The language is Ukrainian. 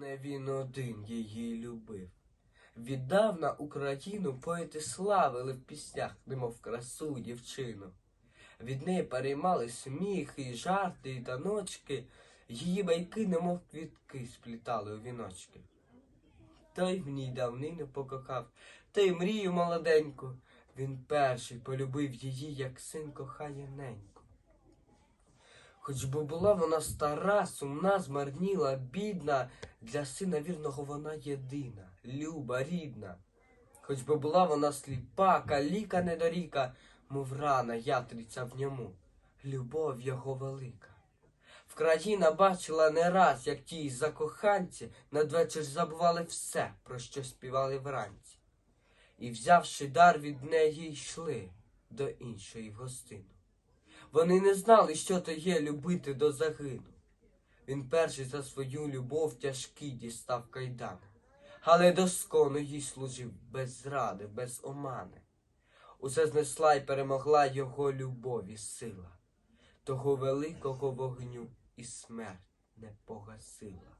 Не він один її любив. Віддавна Україну поети славили в піснях, немов красу дівчину. Від неї переймали сміхи, і жарти і таночки, її байки, немов квітки, сплітали у віночки. Той в ній давнину покохав, той мрію молоденьку. Він перший полюбив її, як син кохає неньку. Хоч би була вона стара, сумна, змарніла, бідна, для сина вірного вона єдина, люба, рідна. Хоч би була вона сліпа, каліка недоріка, мов рана ятриця в ньому, любов його велика. Вкраїна бачила не раз, як ті закоханці надвечір забували все, про що співали вранці. І, взявши дар від неї, йшли до іншої в гостину. Вони не знали, що то є любити до загину. Він перший за свою любов тяжкий дістав кайдани, але доскону їй служив без зради, без омани. Усе знесла й перемогла його любові сила, того великого вогню і смерть не погасила.